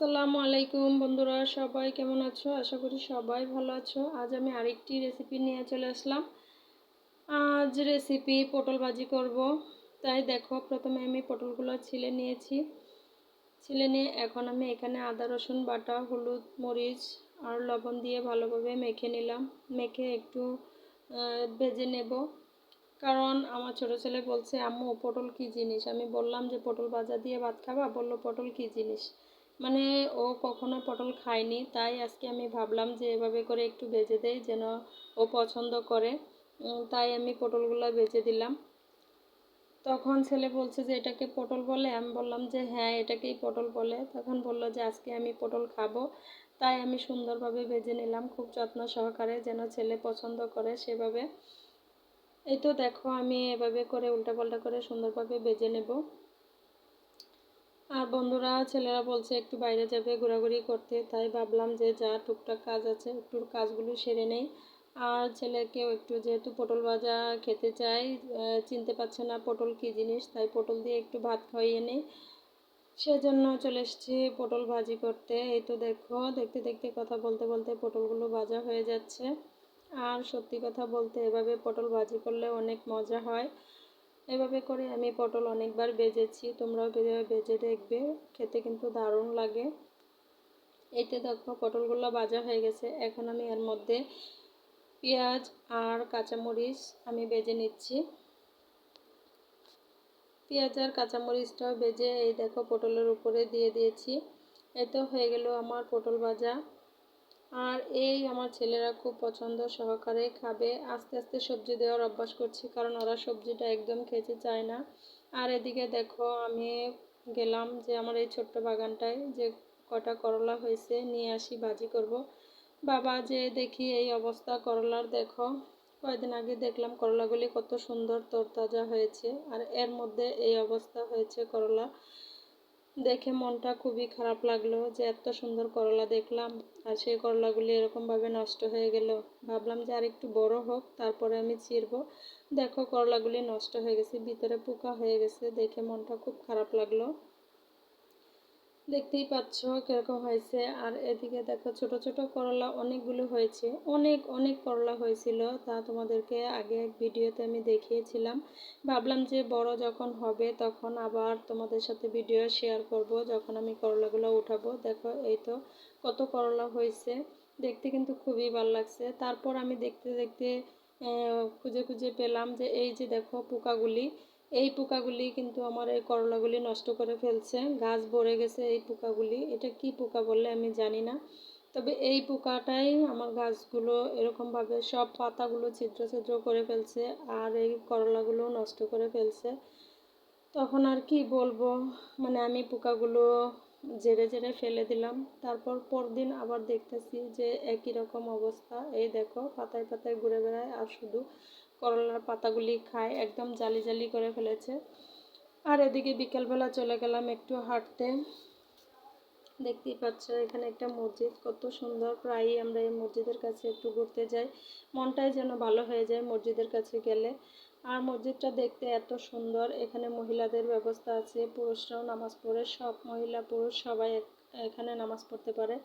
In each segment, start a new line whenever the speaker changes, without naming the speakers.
আসসালামু আলাইকুম বন্ধুরা, সবাই কেমন আছো? আশা করি সবাই ভালো আছো। আজ আমি আরেকটি রেসিপি নিয়ে চলে আসলাম। আজ রেসিপি পটল ভাজি করব। তাই দেখো, প্রথমে আমি পটলগুলো ছিলে নিয়েছি। ছিলে নিয়ে এখন আমি এখানে আদা, রসুন, বাটা, হলুদ, মরিচ আর লবণ দিয়ে ভালোভাবে মেখে নিলাম। মেখে একটু ভেজে নেব। কারণ আমার ছোটো ছেলে বলছে, আম্মু, পটল কী জিনিস? আমি বললাম যে, পটল ভাজা দিয়ে ভাত খাবা? বলল, পটল কী জিনিস? মানে ও কখনো পটল খায়নি, তাই আজকে আমি ভাবলাম যে এভাবে করে একটু ভেজে দেই যেন ও পছন্দ করে। তাই আমি পটলগুলো ভেজে দিলাম। তখন ছেলে বলছে যে, এটাকে পটল বলে? আমি বললাম যে হ্যাঁ এটাকেই পটল বলে। তখন বলল যে, আজকে আমি পটল খাব। তাই আমি সুন্দরভাবে ভেজে নিলাম খুব যত্ন সহকারে যেন ছেলে পছন্দ করে সেভাবে। এই তো দেখো, আমি এভাবে করে উল্টাপাল্টা করে সুন্দরভাবে ভেজে নেব। আর বন্ধুরা, ছেলেরা বলছে একটু বাইরে যাবে ঘোরাঘুরি করতে, তাই ভাবলাম যে যা টুকটাক কাজ আছে একটু কাজগুলো সেরে নেই। আর ছেলেকেও একটু যেহেতু পটল ভাজা খেতে চাই চিনতে পারছে না পটল কী জিনিস, তাই পটল দিয়ে একটু ভাত খাইয়ে নেই। সেজন্য চলে এসেছি পটল ভাজি করতে। এই তো দেখো, দেখতে দেখতে কথা বলতে বলতে পটলগুলো ভাজা হয়ে যাচ্ছে। আর সত্যি কথা বলতে এভাবে পটল ভাজি করলে অনেক মজা হয়। এভাবে করে আমি পটল অনেকবার বেজেছি, তোমরাও বেজে দেখবে, খেতে কিন্তু দারুণ লাগে। এতে দেখো পটলগুলো ভাজা হয়ে গেছে, এখন আমি এর মধ্যে পেঁয়াজ আর কাঁচামরিচ আমি বেজে নিচ্ছি। পেঁয়াজ আর কাঁচামরিচটাও বেজে এই দেখো পটলের উপরে দিয়ে দিয়েছি। এতো হয়ে গেল আমার পটল ভাজা। আর এই আমার ছেলেরা খুব পছন্দ সহকারে খাবে। আস্তে আস্তে সবজি দেওয়ার অভ্যাস করছি, কারণ ওরা সবজিটা একদম খেতে চায় না। আর এদিকে দেখো, আমি গেলাম যে আমার এই ছোট্ট বাগানটায় যে কটা করলা হয়েছে, নিয়ে আসি, ভাজি করব। বাবা যে দেখি এই অবস্থা করলার, দেখো, কয়েকদিন আগে দেখলাম করলাগুলি কত সুন্দর, তরতাজা হয়েছে। আর এর মধ্যে এই অবস্থা হয়েছে করলা। দেখে মনটা খুবই খারাপ লাগল যে এত সুন্দর করলা দেখলাম, আর সেই করলাগুলি এরকমভাবে নষ্ট হয়ে গেল। ভাবলাম যে আর একটু বড় হোক, তারপরে আমি চিরব। দেখো, করলাগুলি নষ্ট হয়ে গেছে, ভিতরে পোকা হয়ে গেছে, দেখে মনটা খুব খারাপ লাগল। দেখতেই পাচ্ছ কীরকম হয়েছে। আর এদিকে দেখো ছোট ছোট করলা অনেকগুলো হয়েছে। অনেক অনেক করলা হয়েছিল। তা তোমাদেরকে আগে এক ভিডিওতে আমি দেখিয়েছিলাম। ভাবলাম যে বড় যখন হবে তখন আবার তোমাদের সাথে ভিডিও শেয়ার করব, যখন আমি করলাগুলো উঠাবো। দেখো এই তো কত করলা হয়েছে। দেখতে কিন্তু খুবই ভালো লাগছে। তারপর আমি দেখতে দেখতে খুঁজে খুঁজে পেলাম যে এই যে দেখো পোকাগুলি এই পোকাগুলি কিন্তু আমার এই করলাগুলি নষ্ট করে ফেলছে। গাছ ভরে গেছে এই পোকাগুলি। এটা কি পোকা বললে আমি জানি না। তবে এই পোকাটাই আমার গাছগুলো এরকমভাবে সব পাতাগুলো ছিদ্র ছিদ্র করে ফেলছে আর এই করলাগুলো নষ্ট করে ফেলছে। তখন আর কি বলব? মানে আমি পোকাগুলো জেরে জেরে ফেলে দিলাম। তারপর পরদিন আবার দেখতেছি যে একই রকম অবস্থা। এই দেখো, পাতায় পাতায় ঘুরে বেড়ায় আর শুধু করলার পাতাগুলি খায়, একদম জালি জালি করে ফেলেছে। আর এদিকে বিকেলবেলা চলে গেলাম একটু হাঁটতে। দেখতেই পাচ্ছ এখানে একটা মসজিদ, কত সুন্দর। প্রায়ই আমরা এই মসজিদের কাছে একটু ঘুরতে যাই। মনটাই যেন ভালো হয়ে যায় মসজিদের কাছে গেলে। আর মসজিদটা দেখতে এত সুন্দর। এখানে মহিলাদের ব্যবস্থা আছে, পুরুষরাও নামাজ পড়ে, সব মহিলা, পুরুষ সবাই এখানে নামাজ পড়তে পারে।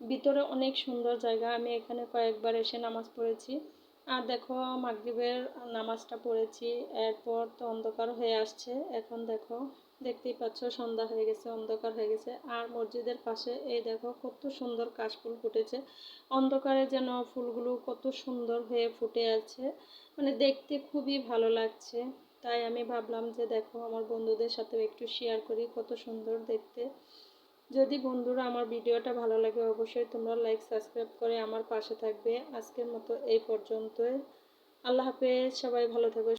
ভিতরে অনেক সুন্দর জায়গা। আমি এখানে কয়েকবার এসে নামাজ পড়েছি। আর দেখো, মাগরিবের নামাজটা পড়েছি, এরপর তো অন্ধকার হয়ে আসছে। এখন দেখো, দেখতেই পাচ্ছ সন্ধ্যা হয়ে গেছে, অন্ধকার হয়ে গেছে। আর মসজিদের পাশে এই দেখো, কত সুন্দর কাশফুল ফুটেছে। অন্ধকারে যেন ফুলগুলো কত সুন্দর হয়ে ফুটে আছে। মানে দেখতে খুবই ভালো লাগছে। তাই আমি ভাবলাম যে, দেখো, আমার বন্ধুদের সাথেও একটু শেয়ার করি, কত সুন্দর দেখতে। যদি বন্ধুরা আমার ভিডিওটা ভালো লাগে, অবশ্যই তোমরা লাইক সাবস্ক্রাইব করে আমার পাশে থাকবে। আজকের মতো এই পর্যন্তই। আল্লাহ হাফেজ, সবাই ভালো থাকবে